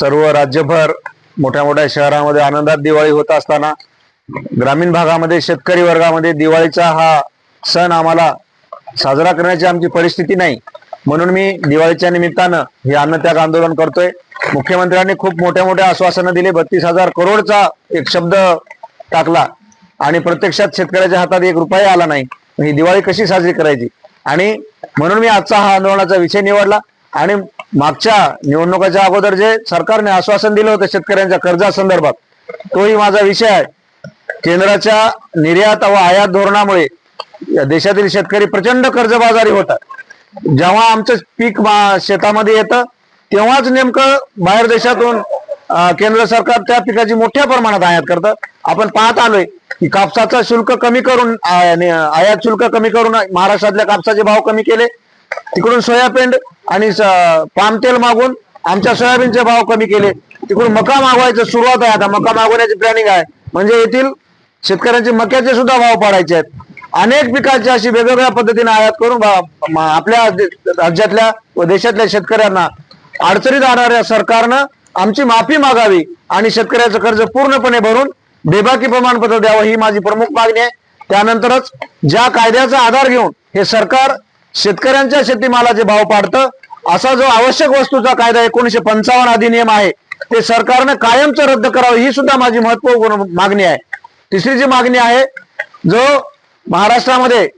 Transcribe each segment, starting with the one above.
सर्व राज्यभर मोठ्या मोठ्या शहरामध्ये आनंदात दिवाळी होत असताना ग्रामीण भागामध्ये शेतकरी वर्गामध्ये दिवाळीचा हा सण आम्हाला साजरा करण्याची आमची परिस्थिती नाही. म्हणून मी दिवाळीच्या निमित्तानं हे अन्नत्याग आंदोलन करतोय. मुख्यमंत्र्यांनी खूप मोठ्या मोठ्या आश्वासनं दिली. बत्तीस हजार करोडचा एक शब्द टाकला. आणि प्रत्यक्षात शेतकऱ्याच्या हातात एक रुपया आला नाही. ही दिवाळी कशी साजरी करायची? आणि म्हणून मी आजचा हा आंदोलनाचा विषय निवडला. आणि मागच्या निवडणुकाच्या अगोदर जे सरकारने आश्वासन दिलं होतं शेतकऱ्यांच्या कर्जासंदर्भात तोही माझा विषय आहे. केंद्राच्या निर्यात व आयात धोरणामुळे देशातील शेतकरी प्रचंड कर्जबाजारी होतात. जेव्हा आमचं पीक शेतामध्ये येतं तेव्हाच नेमकं बाहेर देशातून केंद्र सरकार त्या पिकाची मोठ्या प्रमाणात आयात करतं. आपण पाहत आलोय की कापसाचं शुल्क कमी करून आयात शुल्क कमी करून महाराष्ट्रातल्या कापसाचे भाव कमी केले. तिकडून सोयाबीन आणि पाम तेल मागून आमच्या सोयाबीनचे भाव कमी केले. तिकडून मका मागवायचं सुरुवात आहे आता. मका मागवण्याची प्लॅनिंग आहे. म्हणजे येथील शेतकऱ्यांचे मक्याचे सुद्धा भाव पाडायचे आहेत. अनेक पिकांची अशी वेगवेगळ्या पद्धतीने आयात करून आपल्या राज्यातल्या व देशातल्या शेतकऱ्यांना अडचणीत आणणाऱ्या सरकारनं आमची माफी मागावी आणि शेतकऱ्याचं कर्ज पूर्णपणे भरून बेबाकी प्रमाणपत्र द्यावं ही माझी प्रमुख मागणी आहे. त्यानंतरच ज्या कायद्याचा आधार घेऊन हे सरकार शेतकऱ्यांच्या शेतीमालाचे भाव पाडतं. असा जो आवश्यक वस्तूचा कायदा एकोणीशे पंचावन्न अधिनियम आहे ते सरकारनं कायमचं रद्द करावं ही सुद्धा माझी महत्त्वपूर्ण मागणी आहे. तिसरी जी मागणी आहे जो महाराष्ट्रामध्ये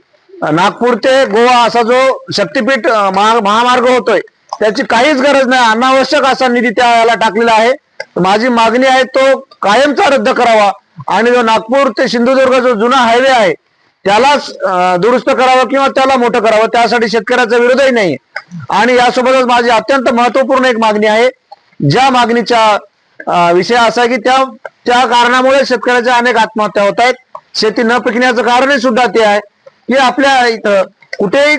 नागपूर ते गोवा असा जो शक्तीपीठ महा- महामार्ग होतोय त्याची काहीच गरज नाही अनावश्यक असा निधी त्या याला टाकलेला आहे. माझी मागणी आहे तो कायमचा रद्द करावा. आणि जो नागपूर ते सिंधुदुर्ग जो जुना हायवे आहे त्यालाच दुरुस्त करावं किंवा त्याला मोठं करावं त्यासाठी शेतकऱ्याचा विरोधही नाही. आणि यासोबतच माझी अत्यंत महत्त्वपूर्ण एक मागणी आहे. ज्या मागणीचा विषय असा की त्या त्या कारणामुळे शेतकऱ्याच्या अनेक आत्महत्या होत आहेत. शेती न पिकण्याचं कारणही सुद्धा ते आहे. की आपल्या इथं कुठेही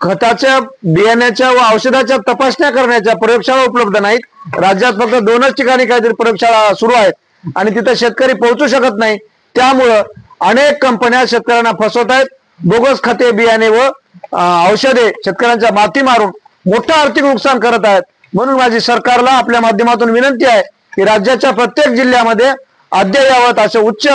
खताच्या बियाण्याच्या व औषधाच्या तपासण्या करण्याच्या प्रयोगशाळा उपलब्ध नाहीत. राज्यात फक्त दोनच ठिकाणी काहीतरी प्रयोगशाळा सुरू आहेत. आणि तिथं शेतकरी पोहोचू शकत नाही. त्यामुळं अनेक कंपन्या शेतकऱ्यांना फसवत आहेत बोगस खते बियाणे व औषधे शेतकऱ्यांच्या माती मारून मोठं आर्थिक नुकसान करत आहेत. म्हणून माझी सरकारला आपल्या माध्यमातून विनंती आहे की राज्याच्या प्रत्येक जिल्ह्यामध्ये अद्ययावत असे उच्च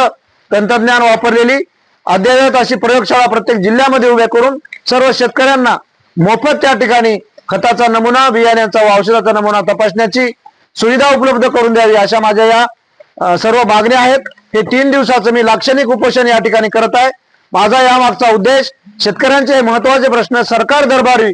तंत्रज्ञान वापरलेली अद्ययावत अशी प्रयोगशाळा प्रत्येक जिल्ह्यामध्ये उभ्या करून सर्व शेतकऱ्यांना मोफत त्या ठिकाणी खताचा नमुना बियाण्यांचा व औषधाचा नमुना तपासण्याची सुविधा उपलब्ध करून द्यावी अशा माझ्या या सर्व मागण्या आहेत. हे तीन दिवसाचं मी लाक्षणिक उपोषण या ठिकाणी करत आहे. माझा या मागचा उद्देश शेतकऱ्यांचे हे महत्त्वाचे प्रश्न सरकार दरबारी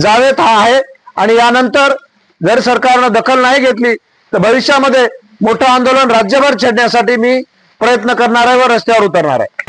जावेत हा आहे. आणि यानंतर जर सरकारनं दखल नाही घेतली तर भविष्यामध्ये मोठं आंदोलन राज्यभर छेडण्यासाठी मी प्रयत्न करणार आहे व रस्त्यावर उतरणार आहे.